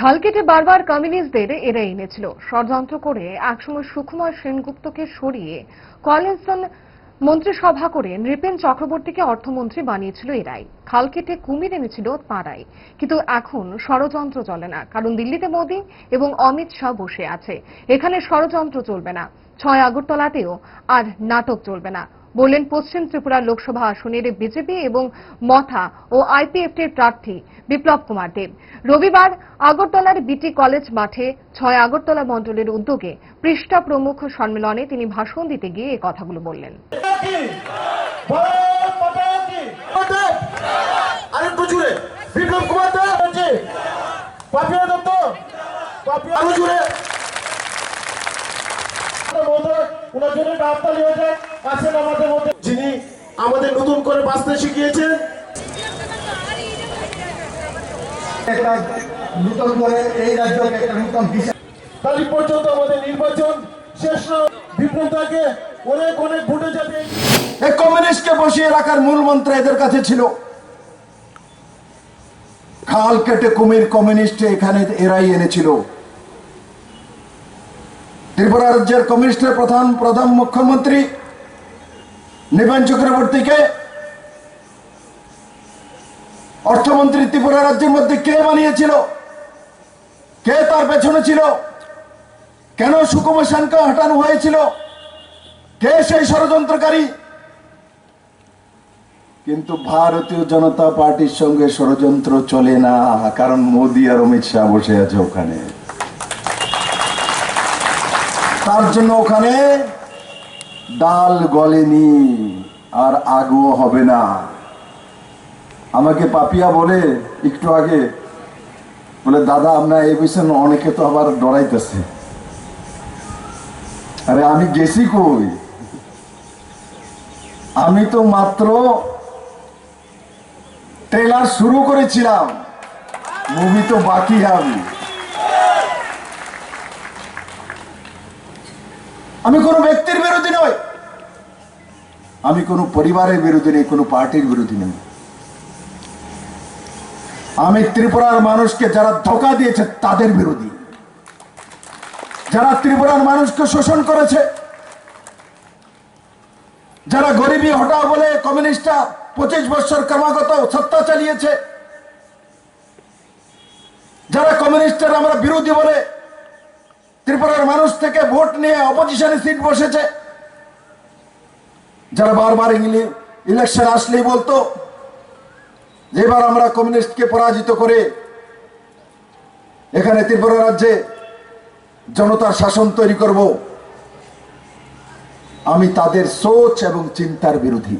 খাল কেটে বারবার কমিউনিস্টদের এরা এনেছিল। ষড়যন্ত্র করে একসময় সুকুমার সেনগুপ্তকে সরিয়ে কলেজন মন্ত্রিসভা করে নৃপেন চক্রবর্তীকে অর্থমন্ত্রী বানিয়েছিল এরাই। খাল কেটে কুমির এনেছিল পাড়ায় কিন্তু এখন ষড়যন্ত্র চলে না, কারণ দিল্লিতে মোদী এবং অমিত শাহ বসে আছে। এখানে ষড়যন্ত্র চলবে না, ছয় আগরতলাতেও আর নাটক চলবে না। বললেন পশ্চিম ত্রিপুরা লোকসভা আসনের বিজেপি এবং মথা ও আইপিএফটির প্রার্থী বিপ্লব কুমার দেব। রবিবার আগরতলার বিটি কলেজ মাঠে ছয় আগরতলা মণ্ডলের উদ্যোগে পৃষ্ঠা প্রমুখ সম্মেলনে তিনি ভাষণ দিতে গিয়ে এই কথাগুলো বললেন। কি ভারত মাতা কি দেব আরেকটু জুড়ে বিপ্লব কুমার দেব। বলছে পাপিয়া দত্ত পাপিয়া আরও জুড়ে। ওনার জন্য একটা হাততালি হয়ে যায় আছেন আমাদের মধ্যে। যিনি আমাদের নতুন করে বাঁচতে শিখিয়েছেন। একটা করে এই রাজ্যকে একটা নূতন তারিখ পর্যন্ত আমাদের নির্বাচন শেষ না। অনেক অনেক ভোটে যাবে। এই কমিউনিস্টকে বসিয়ে রাখার মূল মন্ত্র এদের কাছে ছিল। খাল কেটে কুমির কমিউনিস্ট এখানে এরাই এনেছিল। ত্রিপুরা রাজ্যের কমিউনিস্টের প্রধান প্রধান মুখ্যমন্ত্রী নিবেন চক্রবর্তীকে, অর্থমন্ত্রী ত্রিপুরা রাজ্যের মধ্যে কে বানিয়েছিল? কে তার পেছনে ছিল? কেন সুকুমার সেনকে হটানো হয়েছিল? কে সেই ষড়যন্ত্রকারী? কিন্তু ভারতীয় জনতা পার্টির সঙ্গে ষড়যন্ত্র চলে না, কারণ মোদী আর অমিত শাহ বসে আছে ওখানে। তার জন্য ওখানে ডাল গলেনি আর আগুও হবে না। আমাকে পাপিয়া বলে একটু আগে, বলে, দাদা, আমরা এই বিষয়ে অনেকে তো আবার ডরাইতেছে। আরে, আমি গেছি কই? আমি তো মাত্র ট্রেলার শুরু করেছিলাম। মুভি তো বাকি আমি। আমি কোনো ব্যক্তির বিরোধী নই আমি কোনো পরিবারের বিরোধী নেই, কোনো পার্টির বিরোধী নেই। আমি ত্রিপুরার মানুষকে যারা ধোকা দিয়েছে, তাদের বিরোধী। যারা ত্রিপুরার মানুষকে শোষণ করেছে, যারা গরিবী হটাও বলে কমিউনিস্টরা পঁচিশ বছর ক্রমাগত সত্তা চালিয়েছে, যারা কমিউনিস্টের আমরা বিরোধী বলে ত্রিপুরার মানুষ থেকে ভোট নিয়ে অপোজিশনে সিট বসেছে যারা বারবার ইলেকশন আসলেই বলতো যেবার আমরা কমিউনিস্টকে পরাজিত করে এখানে ত্রিপুরা রাজ্যে জনতার শাসন তৈরি করব। আমি তাদের সোচ এবং চিন্তার বিরোধী।